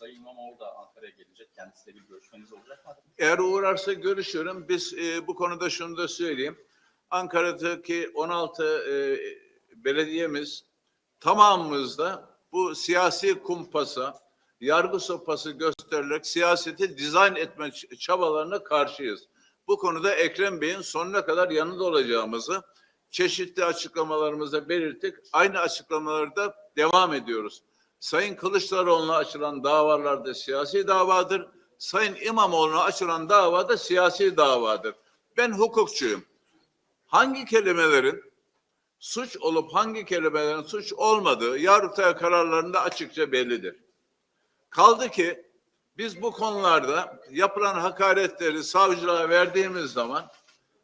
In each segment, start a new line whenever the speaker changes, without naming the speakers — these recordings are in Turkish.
Sayın İmamoğlu da Ankara'ya gelecek. Kendisiyle bir görüşmeniz olacak mı?
Eğer uğrarsa görüşürüm. Biz e, bu konuda şunu da söyleyeyim. Ankara'daki 16 e, belediyemiz tamamımızda bu siyasi kumpasa, yargı sopası gösterilerek siyaseti dizayn etme çabalarına karşıyız. Bu konuda Ekrem Bey'in sonuna kadar yanında olacağımızı çeşitli açıklamalarımızda belirttik. Aynı açıklamalarda devam ediyoruz. Sayın Kılıçdaroğlu'na açılan davalar da siyasi davadır. Sayın İmamoğlu'na açılan dava da siyasi davadır. Ben hukukçuyum. Hangi kelimelerin suç olup hangi kelimelerin suç olmadığı Yargıtay kararlarında açıkça bellidir. Kaldı ki biz bu konularda yapılan hakaretleri savcılığa verdiğimiz zaman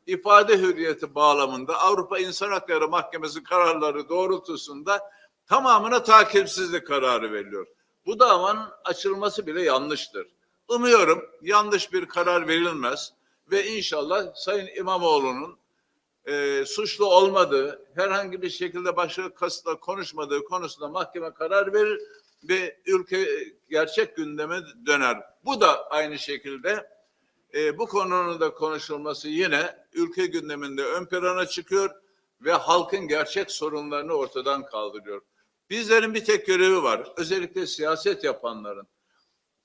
ifade hürriyeti bağlamında Avrupa İnsan Hakları Mahkemesi kararları doğrultusunda tamamına takipsizlik kararı veriliyor. Bu davanın açılması bile yanlıştır. Umuyorum yanlış bir karar verilmez ve inşallah Sayın İmamoğlu'nun e, suçlu olmadığı, herhangi bir şekilde başka kasıtla konuşmadığı konusunda mahkeme karar verir ve ülke gerçek gündeme döner. Bu da aynı şekilde e, bu konunun da konuşulması yine ülke gündeminde ön plana çıkıyor ve halkın gerçek sorunlarını ortadan kaldırıyor. Bizlerin bir tek görevi var. Özellikle siyaset yapanların.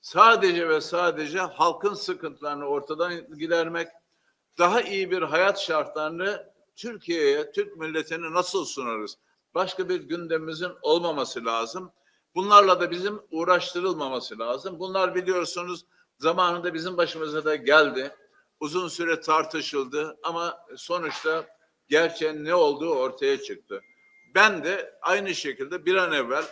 Sadece ve sadece halkın sıkıntılarını ortadan gidermek, daha iyi bir hayat şartlarını Türkiye'ye, Türk milletine nasıl sunarız? Başka bir gündemimizin olmaması lazım. Bunlarla da bizim uğraştırılmaması lazım. Bunlar biliyorsunuz zamanında bizim başımıza da geldi. Uzun süre tartışıldı ama sonuçta gerçeğin ne olduğu ortaya çıktı. Ben de aynı şekilde bir an evvel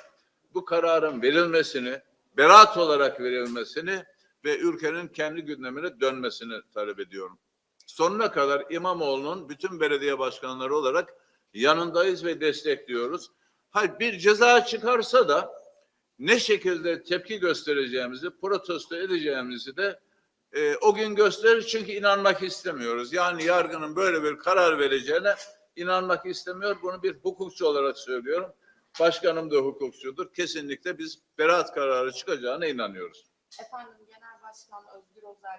bu kararın verilmesini, beraat olarak verilmesini ve ülkenin kendi gündemine dönmesini talep ediyorum. Sonuna kadar İmamoğlu'nun bütün belediye başkanları olarak yanındayız ve destekliyoruz. Hayır bir ceza çıkarsa da ne şekilde tepki göstereceğimizi, protesto edeceğimizi de e, o gün gösterir çünkü inanmak istemiyoruz. Yani yargının böyle bir karar vereceğine inanmak istemiyor. Bunu bir hukukçu olarak söylüyorum. Başkanım da hukukçudur. Kesinlikle biz beraat kararı çıkacağına inanıyoruz.
Efendim Genel Başkan Özgür Özel